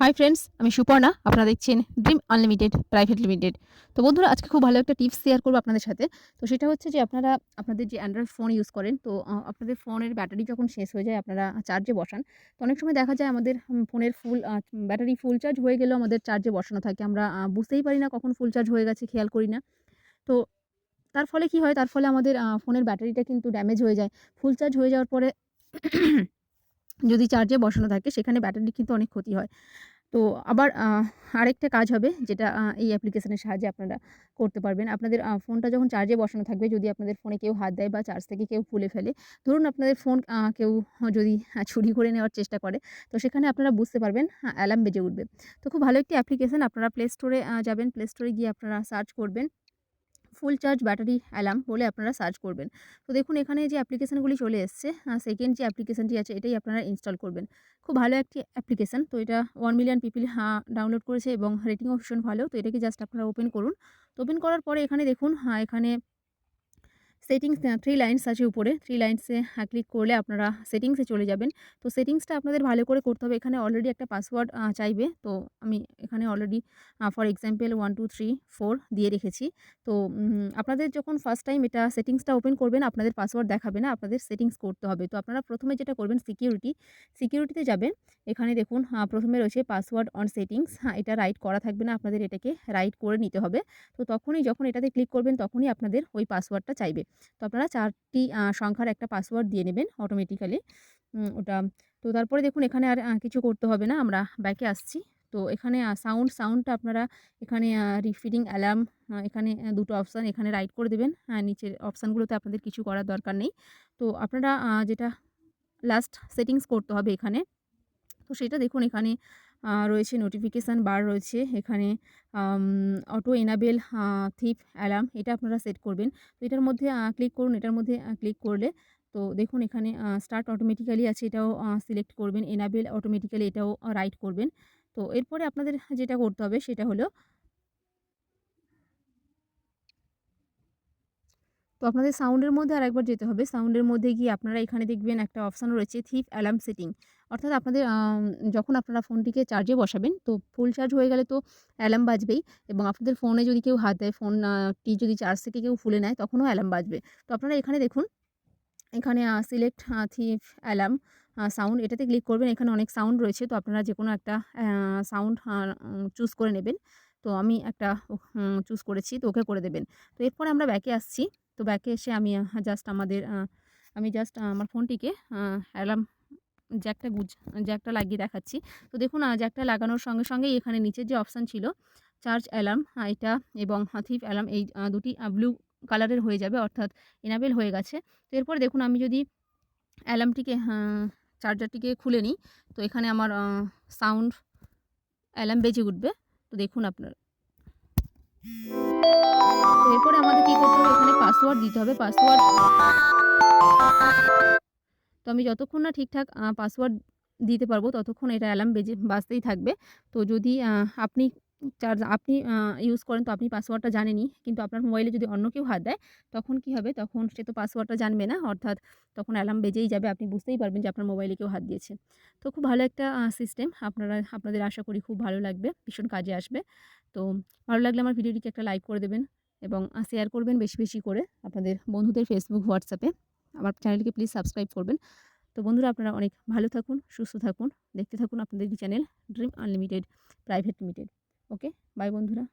Hi friends আমি সুপর্ণা, আপনারা দেখছেন ড্রিম আনলিমিটেড প্রাইভেট লিমিটেড তো বন্ধুরা, আজকে খুব ভালো একটা টিপস শেয়ার করব আপনাদের সাথে। তো সেটা হচ্ছে যে আপনারা আপনাদের যে অ্যান্ড্রয়েড ফোন ইউজ করেন, তো আপনাদের ফোনের ব্যাটারি যখন শেষ হয়ে যায়, আপনারা চার্জে বসান। তো অনেক সময় দেখা যায় আমাদের ফোনের ফুল ব্যাটারি ফুল চার্জ হয়ে গেলেও আমাদের চার্জে বসানো থাকে। আমরা বুঝতেই পারি না কখন ফুল চার্জ হয়ে গেছে, খেয়াল করি না। তো তার ফলে কি হয়? তার ফলে আমাদের ফোনের ব্যাটারিটা কিন্তু ড্যামেজ হয়ে যায়। ফুল চার্জ হয়ে যাওয়ার পরে যদি চার্জে বসানো থাকে, সেখানে ব্যাটারি কিন্তু অনেক ক্ষতি হয়। তো আবার আরেকটা কাজ হবে, যেটা এই অ্যাপ্লিকেশনের সাহায্যে আপনারা করতে পারবেন। আপনাদের ফোনটা যখন চার্জে বসানো থাকবে, যদি আপনাদের ফোনে কেউ হাত দেয় বা চার্জ থেকে কেউ খুলে ফেলে, ধরুন আপনাদের ফোন কেউ যদি চুরি করে নেওয়ার চেষ্টা করে, তো সেখানে আপনারা বুঝতে পারবেন অ্যালার্ম বেজে উঠবে। তো খুব ভালো একটি অ্যাপ্লিকেশন আপনারা প্লে স্টোরে যাবেন প্লে স্টোরে গিয়ে আপনারা সার্চ করবেন। ফুল চার্জ ব্যাটারি অ্যালার্ম বলে আপনারা সার্চ করবেন। তো দেখুন, এখানে যে অ্যাপ্লিকেশানগুলি চলে এসছে সেকেন্ড যে অ্যাপ্লিকেশানটি আছে, এটাই আপনারা ইনস্টল করবেন। খুব ভালো একটি অ্যাপ্লিকেশান তো এটা ওয়ান মিলিয়ন পিপিল ডাউনলোড করেছে এবং রেটিংও ভীষণ ভালো, তো এটাকে জাস্ট আপনারা ওপেন করুন। তো ওপেন করার পরে এখানে দেখুন হ্যাঁ এখানে সেটিংস থ্রি লাইনস আছে উপরে। থ্রি লাইনসে ক্লিক করলে আপনারা সেটিংসে চলে যাবেন। তো সেটিংসটা আপনাদের ভালো করে করতে হবে। এখানে অলরেডি একটা পাসওয়ার্ড চাইবে। তো আমি এখানে already for example one two three four দিয়ে রেখেছি। তো আপনাদের যখন ফার্স্ট টাইম এটা সেটিংসটা ওপেন করবেন, আপনাদের পাসওয়ার্ড দেখাবে না। আপনাদের সেটিংস করতে হবে। তো আপনারা প্রথমে যেটা করবেন সিকিউরিটি সিকিউরিটিতে যাবেন। এখানে দেখুন প্রথমে রয়েছে পাসওয়ার্ড অন সেটিংস হ্যাঁ এটা রাইট করা থাকবে না। আপনাদের এটাকে রাইট করে নিতে হবে। তো তখনই যখন এটাতে ক্লিক করবেন, তখনই আপনাদের ওই পাসওয়ার্ডটা চাইবে। তো আপনারা চারটি সংখ্যার একটা পাসওয়ার্ড দিয়ে নেবেন অটোমেটিক্যালি ওটা, তো তারপরে দেখুন এখানে আর কিছু করতে হবে না, আমরা ব্যাকে আসছি। তো এখানে সাউন্ড সাউন্ডটা আপনারা এখানে রিফিডিং অ্যালার্ম এখানে দুটো অপশান এখানে রাইট করে দেবেন। হ্যাঁ নিচের অপশানগুলোতে আপনাদের কিছু করার দরকার নেই। তো আপনারা যেটা লাস্ট সেটিংস করতে হবে এখানে, তো সেটা দেখুন এখানে রয়েছে নোটিফিকেশান বার রয়েছে। এখানে অটো এনাবেল থিপ অ্যালার্ম এটা আপনারা সেট করবেন। তো এটার মধ্যে ক্লিক করুন। এটার মধ্যে ক্লিক করলে তো দেখুন এখানে স্টার্ট অটোমেটিক্যালি আছে এটাও সিলেক্ট করবেন। এনাবেল অটোমেটিক্যালি এটাও রাইট করবেন। তো এরপরে আপনাদের যেটা করতে হবে সেটা হলো তো আপনাদের সাউন্ডের মধ্যে আরেকবার যেতে হবে। সাউন্ডের মধ্যে গিয়ে আপনারা এখানে দেখবেন একটা অপশান রয়েছে থিপ অ্যালার্ম সেটিং অর্থাৎ আপনাদের যখন আপনারা ফোনটিকে চার্জে বসাবেন, তো ফুল চার্জ হয়ে গেলে তো অ্যালার্ম বাজবেই এবং আপনাদের ফোনে যদি কেউ হাত দেয় ফোন টি যদি চার্জ থেকে কেউ ফুলে নেয়, তখনও অ্যালার্ম বাজবে। তো আপনারা এখানে দেখুন, এখানে সিলেক্ট থিপ অ্যালার্ম সাউন্ড এটাতে ক্লিক করবেন, এখানে অনেক সাউন্ড রয়েছে, তো আপনারা যে কোনো একটা সাউন্ড চুজ করে নেবেন। তো আমি একটা চুজ করেছি, তো ওকে করে দেবেন। তো এরপরে আমরা ব্যাকে আসছি, তো ব্যাকে এসে আমি জাস্ট আমাদের আমি জাস্ট আমার ফোনটিকে অ্যালার্ম জ্যাকটা গুজ জ্যাকটা লাগিয়ে দেখাচ্ছি। তো দেখুন জ্যাকটা লাগানোর সঙ্গে সঙ্গেই এখানে নিচের যে অপশান ছিল চার্জ অ্যালার্ম এটা এবং থিপ অ্যালার্ম এই দুটি ব্লু কালারের হয়ে যাবে, অর্থাৎ এনাবেল হয়ে গেছে। তো এরপরে দেখুন, আমি যদি অ্যালার্মটিকে চার্জারটিকে খুলে নিই, তো এখানে আমার সাউন্ড অ্যালার্ম বেজে উঠবে। তো দেখুন আপনার। এরপরে আমাদের কী করতে হবে? এখানে পাসওয়ার্ড দিতে হবে। পাসওয়ার্ড তো আমি যতক্ষণ না ঠিকঠাক পাসওয়ার্ড দিতে পারব, ততক্ষণ এটা অ্যালার্ম বেজে, বাজতেই থাকবে। তো যদি আপনি চার্জ আপনি ইউজ করেন, তো আপনি পাসওয়ার্ডটা জানেনই। কিন্তু আপনার মোবাইলে যদি অন্য কেউ হাত দেয়, তখন কি হবে? তখন সে তো পাসওয়ার্ডটা জানবে না, অর্থাৎ তখন অ্যালার্ম বেজেই যাবে, আপনি বুঝতেই পারবেন যে আপনার মোবাইলে কেউ হাত দিয়েছে। তো খুব ভালো একটা সিস্টেম আপনারা, আপনাদের আশা করি খুব ভালো লাগবে, ভীষণ কাজে আসবে। তো ভালো লাগলে আমার ভিডিওটিকে একটা লাইক করে দেবেন এবং শেয়ার করবেন বেশি বেশি করে আপনাদের বন্ধুদের ফেসবুক হোয়াটসঅ্যাপে আমার চ্যানেলকে প্লিজ সাবস্ক্রাইব করবেন। তো বন্ধুরা, আপনারা অনেক ভালো থাকুন, সুস্থ থাকুন, দেখতে থাকুন আপনাদের channel dream unlimited private limited okay bye বন্ধুরা।